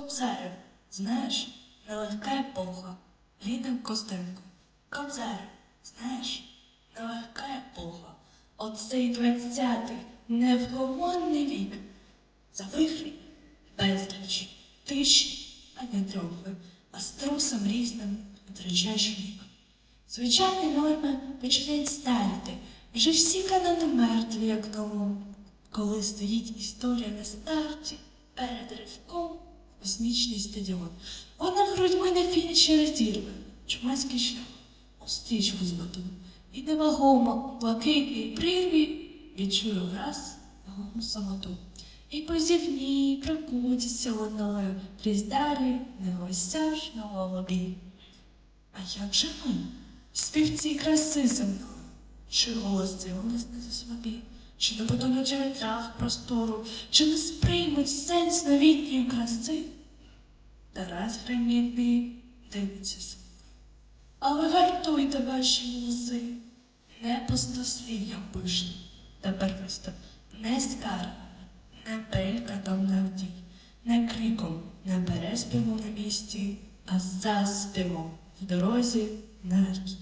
Кобзарю, знаєш, нелегка епоха. Ліна Костенко. Кобзарю, знаєш, нелегка епоха. Оцей двадцятий невгомонний вік. Завихрі, безліч, тиші, а не трохи, а струсом різним втрачаєш вік. Звичайні норми починають старіти, вже всі канони мертві, як нову. Коли стоїть історія на старті, перед ривком космічний стадіон. Вона грудьми на фініші розірве, чумацький шлях, у стрічку змоту. І невагомо в блакитній прірві відчую раз нову самоту. І позівні, і прокутіться луною крізь далі неосяжного лобі. А як же ми, співці краси земної, чи голос цей висне за собі, чи не потонуть у вітрах простору, чи не сприймуть сенс новітньої краси? Тарас Гремітний дивиться сумно. Але вартуйте ваші музи, не пустослів'ям пишне, тепер первисто не скарб, не перекатом на вдій, не криком не переспівом на місці, а заспівом в дорозі на рій.